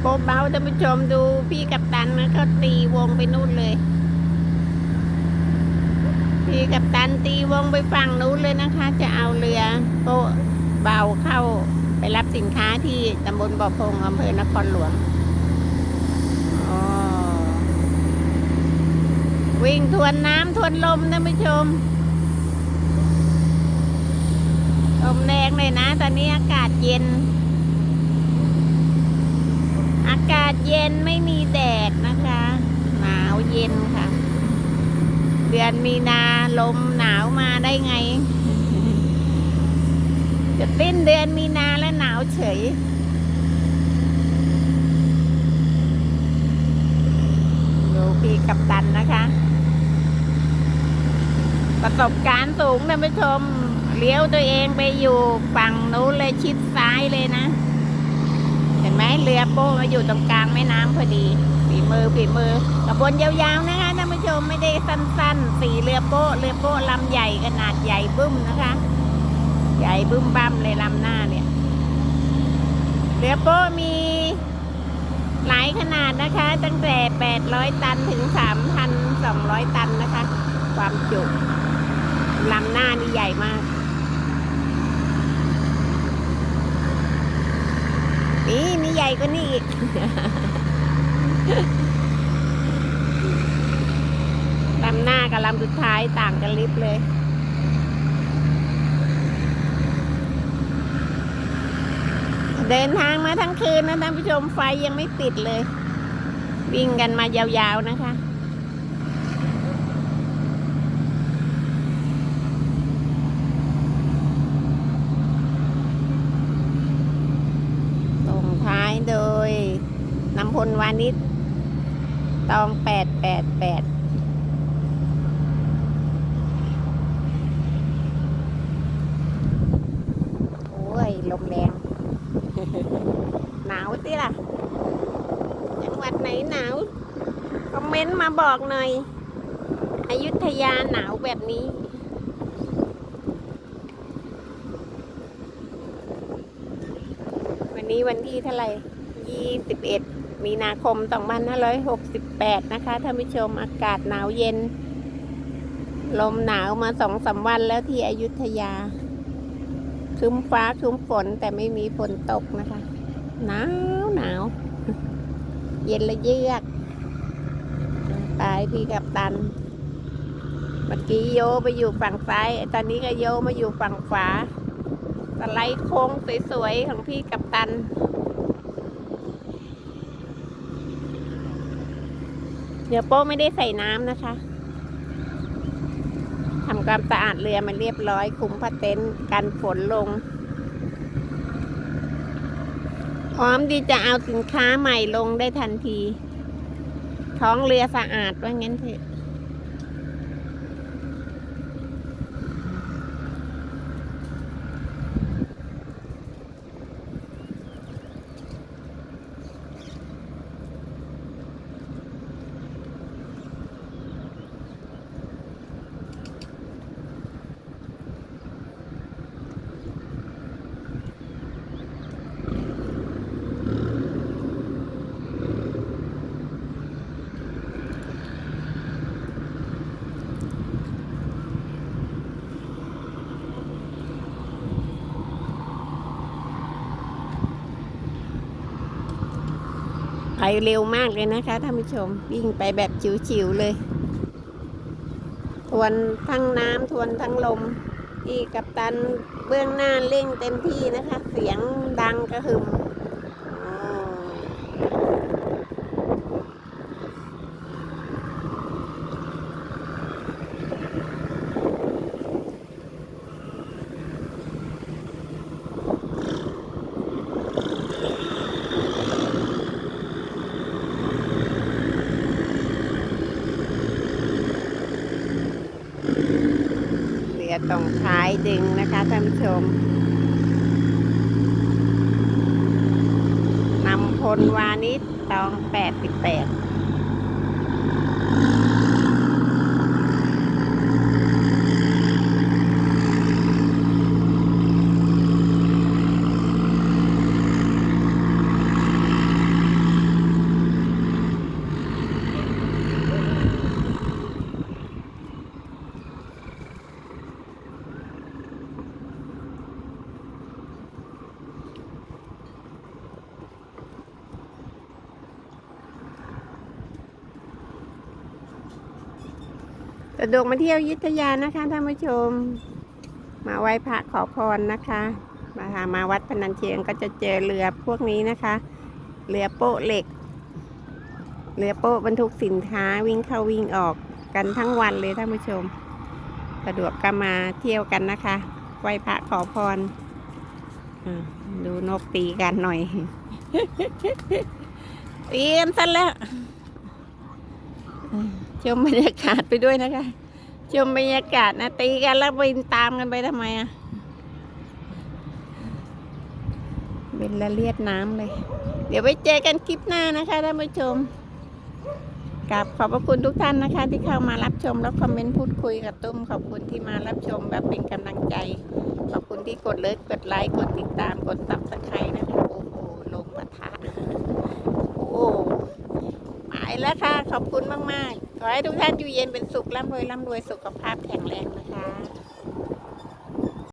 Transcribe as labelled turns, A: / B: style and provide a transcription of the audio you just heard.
A: โป๊ะเบ้าท่านผู้ชมดูพี่กัปตันนะเขาตีวงไปนู่นเลย พี่กัปตันตีวงไปฝั่งนู้นเลยนะคะ จะเอาเรือโป๊ะเบาเข้าไปรับสินค้าที่ตำบลบ่อพงอำเภอนครหลวงอ๋อวิ่งทวนน้ำทวนลมท่านผู้ชมลมแรงเลยนะ ตอนนี้อากาศเย็น อากาศเย็นไม่มีแดดนะคะ หนาวเย็นค่ะ เดือนมีนาลมหนาวมาได้ไง จะสิ้นเดือนมีนาแล้วหนาวเฉยดูพี่กับตันนะคะ ประสบการณ์สูงท่านผู้ชม เลี้ยวตัวเองไปอยู่ฝั่งนู้นเลยชิดซ้ายเลยนะ นไหมเรือโป้มาอยู่ตรงกลางแม่น้ำพอดีฝีมือฝีมือกระบวนยาวๆนะคะท่านผู้ชมไม่ได้สั้นๆสีเรือโป้เรือโป้ลำใหญ่ขนาดใหญ่บึ้มนะคะ ใหญ่บึ้มบั้มเลยลำหน้าเนี่ยเรือโป้มีหลายขนาดนะคะ ตั้งแต่ 800 ตันถึง 3,200 ตันนะคะ ความจุลำหน้านี่ใหญ่มากนี่ กว่านี้อีกลำหน้ากับลำสุดท้ายต่างกันลิบเลยเดินทางมาทั้งคืนนะท่านผู้ชมไฟยังไม่ติดเลย วิ่งกันมายาวๆนะคะ ส่งท้ายโดยนำพล วานิชตองแปดแปดแปดโอ้ย ลมแรง หนาวสิล่ะ จังหวัดไหนหนาว คอมเมนต์มาบอกหน่อย อยุธยาหนาวแบบนี้วันนี้วันที่เท่าไหร่21 มีนาคม 2568 นะคะท่านผู้ชมอากาศหนาวเย็น ลมหนาวมาสองสามวันแล้วที่อยุธยาคึ้มฟ้าคึ้มฝนแต่ไม่มีฝนตกนะคะ หนาวหนาวเย็นละเยือกตายพี่กับตัน เมื่อกี้โยไปอยู่ฝั่งซ้าย ตอนนี้ก็โยมาอยู่ฝั่งขวาสไลด์โค้งสวยๆของพี่กับตัน เดี๋ยวโป้ไม่ได้ใส่น้ำนะคะทำความสะอาดเรือมันเรียบร้อย คุมพัดเต็นท์กันฝนลง พร้อมดีจะเอาสินค้าใหม่ลงได้ทันที ท้องเรือสะอาดว่างั้นเถอะ ไปเร็วมากเลยนะคะท่านผู้ชม วิ่งไปแบบจิ๋วๆเลย ทวนทั้งน้ำทวนทั้งลมอีกับตันเบื้องหน้าเร่งเต็มที่นะคะ เสียงดังกระหึ่ม เรือตรงท้ายดึงนะคะท่านผู้ชมนำพลวานิชตองแปดสิบแปด สะดวกมาเที่ยวยุทธยานะคะท่านผู้ชม มาไหว้พระขอพรนะคะมาหามาวัดพนัญเชียงก็จะเจอเรือพวกนี้นะคะ เรือโป๊ะเหล็ก เรือโป๊ะบรรทุกสินค้าวิ่งเข้าวิ่งออกกันทั้งวันเลยท่านผู้ชม สะดวกก็มาเที่ยวกันนะคะ ไหว้พระขอพรดูนกตีกันหน่อยเตีกันซะแล้ว ชมบรรยากาศไปด้วยนะคะ ชมบรรยากาศนะตีกันแล้วบินตามกันไปทำไมอะบินละเลียดน้ำเลย เดี๋ยวไปเจอกันคลิปหน้านะคะท่านผู้ชมกราบขอบพระคุณทุกท่านนะคะ ที่เข้ามารับชมแล้วคอมเมนต์พูดคุยกับตุ้ม ขอบคุณที่มารับชมแบบเป็นกำลังใจ ขอบคุณที่กดเลิกกดไลค์กดติดตามกดซับสไครต์นะคะโอ้โหลงปะทะโอ้โหหมาย แล้วค่ะ ขอบคุณมาก ๆ ขอให้ทุกท่านอยู่เย็นเป็นสุขร่ำรวยร่ำรวยสุขภาพแข็งแรงนะคะ